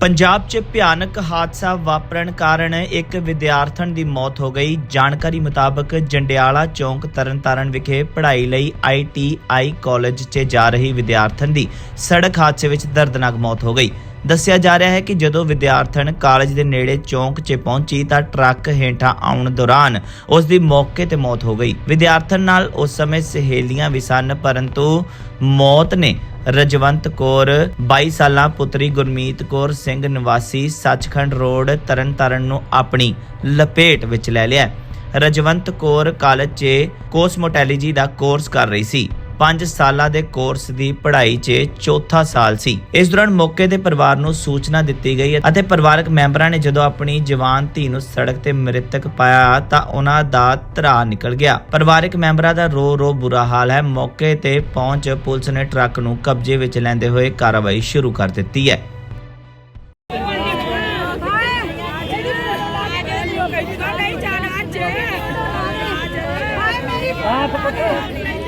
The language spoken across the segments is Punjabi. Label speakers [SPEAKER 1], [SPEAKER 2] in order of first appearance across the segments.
[SPEAKER 1] ਪੰਜਾਬ 'ਚ ਭਿਆਨਕ ਹਾਦਸਾ ਵਾਪਰਨ ਕਾਰਨ ਇੱਕ ਵਿਦਿਆਰਥਣ ਦੀ ਮੌਤ ਹੋ ਗਈ। ਜਾਣਕਾਰੀ ਮੁਤਾਬਕ ਜੰਡਿਆਲਾ ਚੌਂਕ ਤਰਨਤਾਰਨ ਵਿਖੇ ਪੜ੍ਹਾਈ ਲਈ ਆਈਟੀਆਈ ਕਾਲਜ 'ਚ ਜਾ ਰਹੀ ਵਿਦਿਆਰਥਣ ਦੀ ਸੜਕ ਹਾਦਸੇ ਵਿੱਚ ਦਰਦਨਾਕ ਮੌਤ ਹੋ ਗਈ। ਦੱਸਿਆ ਜਾ ਰਿਹਾ ਹੈ ਕਿ ਜਦੋਂ ਵਿਦਿਆਰਥਣ ਕਾਲਜ ਦੇ ਨੇੜੇ ਚੌਂਕ 'ਚ ਪਹੁੰਚੀ ਤਾਂ ਟਰੱਕ ਹੇਠਾਂ ਆਉਣ ਦੌਰਾਨ ਉਸ ਦੀ ਮੌਕੇ ਤੇ ਮੌਤ ਹੋ ਗਈ। ਵਿਦਿਆਰਥਣ ਨਾਲ ਉਸ ਸਮੇਂ ਸਹੇਲੀਆਂ ਵੀ ਸਨ, ਪਰੰਤੂ ਮੌਤ ਨੇ ਰਜਵੰਤ ਕੌਰ 22 ਸਾਲਾਂ ਪੁੱਤਰੀ ਗੁਰਮੀਤ ਕੌਰ ਸਿੰਘ ਨਿਵਾਸੀ ਸੱਚਖੰਡ ਰੋਡ ਤਰਨਤਾਰਨ ਨੂੰ ਆਪਣੀ ਲਪੇਟ ਵਿੱਚ ਲੈ ਲਿਆ। ਰਜਵੰਤ ਕੌਰ ਕਾਲਜ 'ਚ ਕੋਸਮੋਟੈਲੋਜੀ ਦਾ ਕੋਰਸ ਕਰ ਰਹੀ ਸੀ। 5 ਸਾਲਾਂ ਦੇ ਕੋਰਸ ਦੀ ਪੜ੍ਹਾਈ 'ਚ ਚੌਥਾ ਸਾਲ ਸੀ ਇਸ ਦੌਰਾਨ ਮੌਕੇ ਤੇ ਪਰਿਵਾਰ ਨੂੰ ਸੂਚਨਾ ਦਿੱਤੀ ਗਈ ਅਤੇ ਪਰਿਵਾਰਕ ਮੈਂਬਰਾਂ ਨੇ ਜਦੋਂ ਆਪਣੀ ਜਵਾਨ ਧੀ ਨੂੰ ਸੜਕ ਤੇ ਮ੍ਰਿਤਕ ਪਾਇਆ ਤਾਂ ਉਹਨਾਂ ਦਾ ਧਰਾ ਨਿਕਲ ਗਿਆ ਪਰਿਵਾਰਕ ਮੈਂਬਰਾਂ ਦਾ ਰੋ ਰੋ ਬੁਰਾ ਹਾਲ ਹੈ ਮੌਕੇ ਤੇ ਪਹੁੰਚ ਪੁਲਿਸ ਨੇ ਟਰੱਕ ਨੂੰ ਕਬਜ਼ੇ ਵਿੱਚ ਲੈਂਦੇ ਹੋਏ ਕਾਰਵਾਈ ਸ਼ੁਰੂ ਕਰ ਦਿੱਤੀ ਹੈ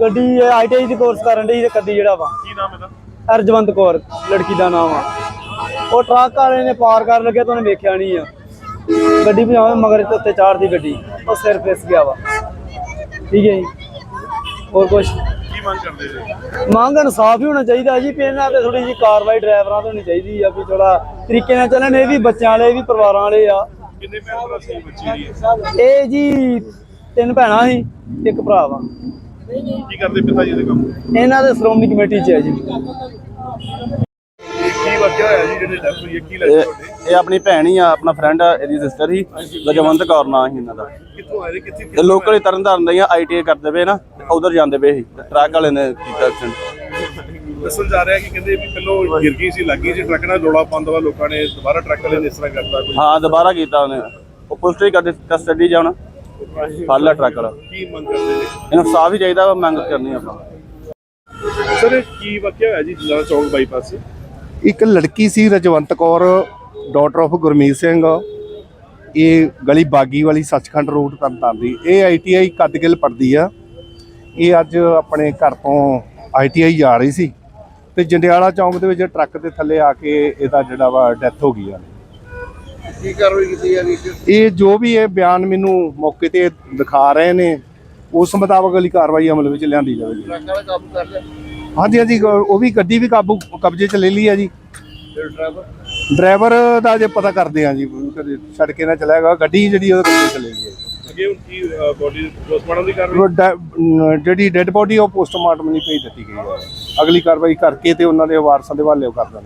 [SPEAKER 2] ਗੱਡੀ ਆਈਟੀਆਈ ਦੀ ਕੋਰਸ ਕਰਨ ਦੀ ਤੇ ਕੱਦੀ ਜਿਹੜਾ ਵਾ।
[SPEAKER 3] ਕੀ ਨਾਮ ਇਹਦਾ?
[SPEAKER 2] ਅਰਜਵੰਤ ਕੌਰ ਲੜਕੀ ਦਾ ਨਾਮ ਆ। ਉਹ ਟਰੱਕ ਵਾਲੇ ਨੇ ਪਾਰ ਕਰਨ ਲੱਗਿਆ ਤਾਂ ਉਹਨੇ ਵੇਖਿਆ ਨਹੀਂ ਆ। ਗੱਡੀ ਭਜਾਵੇਂ ਮਗਰ ਤੇ ਉੱਤੇ ਚਾੜਦੀ ਗੱਡੀ ਉਹ ਸਿਰ ਫਿਸ ਗਿਆ ਵਾ। ਠੀਕ ਹੈ ਜੀ? ਹੋਰ ਕੁਛ?
[SPEAKER 3] ਕੀ ਮੰਗ ਕਰਦੇ ਜੀ?
[SPEAKER 2] ਮੰਗ ਇਨਸਾਫ ਹੀ ਹੋਣਾ ਚਾਹੀਦਾ ਜੀ ਵੀ ਇਹਨਾਂ ਤੇ ਥੋੜੀ ਜੀ ਕਾਰਵਾਈ ਡਰਾਈਵਰਾਂ ਤੋਂ ਹੋਣੀ ਚਾਹੀਦੀ ਆ ਵੀ ਥੋੜਾ ਤਰੀਕੇ ਨਾਲ ਚੱਲਣ। ਇਹ ਵੀ ਬੱਚਿਆਂ ਵਾਲੇ ਇਹ ਵੀ ਪਰਿਵਾਰਾਂ ਵਾਲੇ ਆ।
[SPEAKER 3] ਕਿੰਨੇ ਭੈਣ ਭਰਾ ਸੀ ਬੱਚੀ ਦੀ?
[SPEAKER 2] ਇਹ ਜੀ ਤਿੰਨ ਭੈਣਾਂ ਸੀ ਇੱਕ ਭਰਾ ਵਾ।
[SPEAKER 3] ਕੀ ਕਰਦੇ ਪਿਤਾ ਜੀ ਦੇ ਕੰਮ?
[SPEAKER 2] ਇਹਨਾਂ ਦੇ ਸ਼੍ਰੋਮਣੀ ਕਮੇਟੀ 'ਚ ਹੈ ਜੀ।
[SPEAKER 3] ਇਹ ਕੀ ਵਾਕਿਆ ਹੋਇਆ ਜੀ ਜਿਹੜੇ ਡੈਥ ਹੋਈ ਹੈ ਕੀ ਲੱਗਦਾ ਤੁਹਾਡੇ?
[SPEAKER 4] ਇਹ ਇਹ ਆਪਣੀ ਭੈਣ ਹੀ ਆ ਆਪਣਾ ਫਰੈਂਡ ਆ ਇਹਦੀ ਸਿਸਟਰ ਹੀ। ਰਜਵੰਤ ਕੌਰ ਨਾਂ ਸੀ ਇਹਨਾਂ ਦਾ।
[SPEAKER 3] ਕਿੱਥੋਂ ਆਏ? ਨੇ ਕਿੱਥੇ
[SPEAKER 4] ਇਹ ਲੋਕਲ ਹੀ ਤਰਨਤਾਰਨ ਦਾ ਹੀ ਆਈਟੀਆਈ ਕਰਦੇ ਪਏ ਨਾ ਉਧਰ ਜਾਂਦੇ ਪਏ ਸੀ। ਤੇ ਟਰੱਕ ਵਾਲੇ ਨੇ ਕੀਤਾ ਐਕਸੀਡੈਂਟ
[SPEAKER 3] ਦੱਸਣ ਜਾ ਰਿਹਾ ਕਿ ਕਹਿੰਦੇ ਵੀ ਪਹਿਲਾਂ ਗਿਰ ਗਈ ਸੀ ਲੱਗੀ ਸੀ ਟਰੱਕ ਨਾਲ ਰੋਲਾ ਤੋਂ ਬਾਅਦ ਲੋਕਾਂ ਨੇ ਦੁਬਾਰਾ ਟਰੱਕ ਵਾਲੇ ਨੇ ਇਸ ਤਰ੍ਹਾਂ ਕਰਤਾ ਕੋਈ।
[SPEAKER 4] ਹਾਂ ਦੁਬਾਰਾ ਕੀਤਾ ਉਹਨੇ। ਉਹ ਪੁਲਿਸ ਕਰਦੇ ਕਸਟਡੀ ਜਾਣਾ ਫੜ ਲਿਆ ਟਰੱਕ ਵਾਲਾ।
[SPEAKER 3] ਕੀ ਮੰਗ ਕਰਦੇ ਨੇ?
[SPEAKER 4] ਇਹਨੂੰ ਸਾਫ਼ ਹੀ ਚਾਹੀਦਾ ਵਾ ਮੰਗ ਕਰਨੀ ਆਪਾਂ।
[SPEAKER 3] ਸਰ ਕੀ ਵਾਕਿਆ ਹੋਇਆ ਜੀ ਜਲਾਲ ਚੌਕ ਬਾਈਪਾਸ
[SPEAKER 5] ਇੱਕ ਲੜਕੀ ਸੀ ਰਜਵੰਤ ਕੌਰ ਡਾਟਰ ਆਫ ਗੁਰਮੀਤ ਸਿੰਘ। ਇਹ ਗਲੀ ਬਾਗੀ ਵਾਲੀ ਸੱਚਖੰਡ ਰੋਡ ਤਰਨਤਾਰਨ ਦੀ। ਇਹ ਆਈਟੀਆਈ ਕੱਦਗਿੱਲ ਪੜਦੀ ਆ। ਇਹ ਅੱਜ ਆਪਣੇ ਘਰ ਤੋਂ ਆਈਟੀਆਈ ਜਾ ਰਹੀ ਸੀ। ਤੇ ਜੰਡਿਆਲਾ ਚੌਂਕ ਦੇ ਵਿੱਚ ਟਰੱਕ ਦੇ ਥੱਲੇ ਆ ਕੇ ਇਹਦਾ ਜਿਹੜਾ ਵਾ ਡੈਥ ਹੋ ਗਈ ਆ।
[SPEAKER 3] ਕੀ ਕਾਰਵਾਈ ਕੀਤੀ ਜਾ ਰਹੀ ਹੈ
[SPEAKER 5] ਇਹ ਜੋ ਵੀ ਇਹ ਬਿਆਨ ਮੈਨੂੰ ਮੌਕੇ ਤੇ ਦਿਖਾ ਰਹੇ ਨੇ ਉਸ ਮੁਤਾਬਕ ਅਗਲੀ ਕਾਰਵਾਈ ਅਮਲ ਵਿੱਚ ਲਿਆਂਦੀ ਜਾਵੇਗੀ।
[SPEAKER 3] ਟਰੱਕ ਵਾਲਾ ਕਾਬੂ ਕਰ ਲਿਆ?
[SPEAKER 5] ਹਾਂਜੀ ਹਾਂਜੀ ਉਹ ਵੀ ਗੱਡੀ ਵੀ ਕਾਬੂ ਕਬਜ਼ੇ 'ਚ ਲੈ ਲਈ ਆ ਜੀ।
[SPEAKER 3] ਡਰਾਈਵਰ?
[SPEAKER 5] ਡਰਾਈਵਰ ਦਾ ਜੇ ਪਤਾ ਕਰਦੇ ਆ ਜੀ ਕਦੇ ਛੱਡ ਕੇ ਨਾ ਚਲਾਏਗਾ ਗੱਡੀ ਜਿਹੜੀ ਉਹਦੇ ਕੋਲ ਚਲੇ ਗਈ ਹੈ
[SPEAKER 3] ਅੱਗੇ ਹੁਣ ਕੀ ਬੋਡੀ ਪੋਸਟਮਾਰਟਮ ਦੀ ਕਾਰਵਾਈ?
[SPEAKER 5] ਜਿਹੜੀ ਡੈੱਡ ਬੋਡੀ ਉਹ ਪੋਸਟਮਾਰਟਮ ਲਈ ਭੇਜ ਦਿੱਤੀ ਗਈ ਹੈ ਅਗਲੀ ਕਾਰਵਾਈ ਕਰਕੇ ਤੇ ਉਹਨਾਂ ਦੇ ਵਾਰਸਾਂ ਦੇ ਹਵਾਲੇ ਕਰ ਦਿੰਦੇ